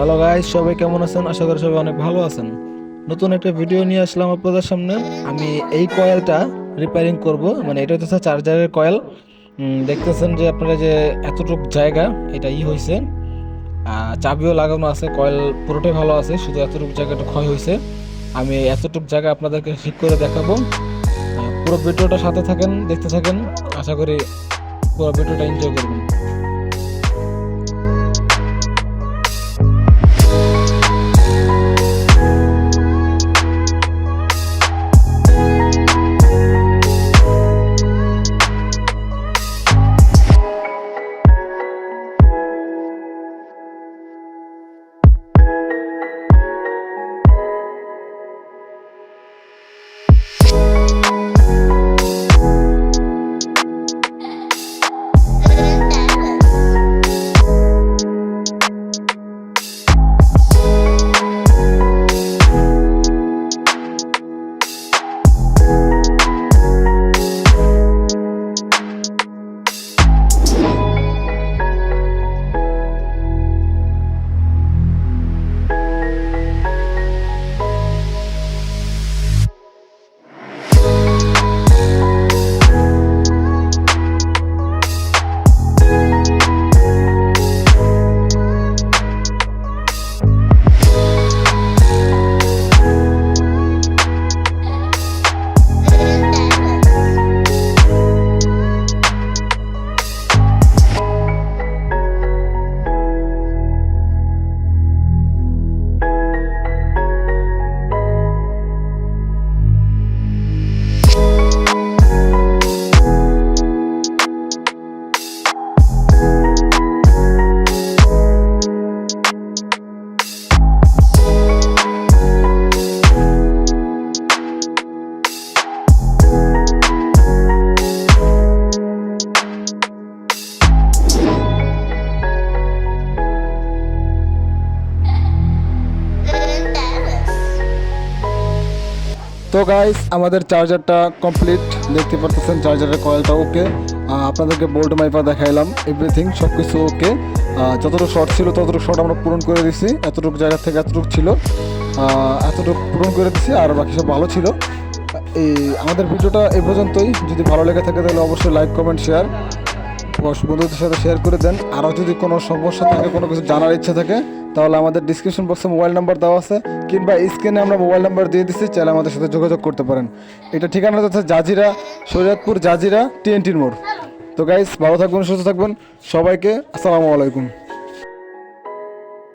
Hello guys, সবাই কেমন আছেন? আশা করি সবাই অনেক ভালো আছেন। নতুন একটা ভিডিও নিয়ে আসলাম আপনাদের সামনে। আমি এই কয়েলটা রিপেয়ারিং করব। মানে এটা হচ্ছে চার্জারের কয়েল। দেখতেছেন যে আপনারা যে এতটুক জায়গা, এটা ই হয়েছে চাবিও লাগানো আছে, কয়েল পুরোটাই ভালো আছে, শুধু এতটুকু জায়গাটা ক্ষয় হয়েছে আমি এতটুকু জায়গা আপনাদেরকে ঠিক করে দেখাবো। পুরো ভিডিওটা সাথে থাকেন, দেখতে থাকেন। আশা করি পুরো ভিডিওটা এনজয় করবেন। তো গাইস আমাদের চার্জারটা কমপ্লিট দেখতে পারতেছেন চার্জারের কয়েলটা ওকে আপনাদেরকে বোল্ট মাইপা দেখাইলাম এভরিথিং সব কিছু ওকে যতটুকু শর্ট ছিল, ততটুকু শর্ট আমরা পূরণ করে দিছি। এতটুকু জায়গা থেকে এতটুকু ছিল। এতটুকু পূরণ করে দিছি, আর বাকি সব ভালো ছিল। এই, আমাদের ভিডিওটা এই পর্যন্তই। যদি ভালো লেগে থাকে, তাহলে অবশ্যই লাইক কমেন্ট শেয়ার বন্ধুদের সাথে শেয়ার করে দেন। আরও যদি কোনো সমস্যা থাকে, কোনো কিছু জানার ইচ্ছা থাকে, তাহলে আমাদের ডিসক্রিপশন বক্সে মোবাইল নাম্বার দেওয়া আছে, কিংবা স্ক্রিনে আমরা মোবাইল নাম্বার দিয়ে দিচ্ছি, চাইলে আমাদের সাথে যোগাযোগ করতে পারেন। এটা ঠিকানা হচ্ছে জাজিরা সৈয়দপুর জাজিরা, টিএনটির মোড়। তো গাইস ভালো থাকবেন, সুস্থ থাকবেন। সবাইকে আসসালামু আলাইকুম।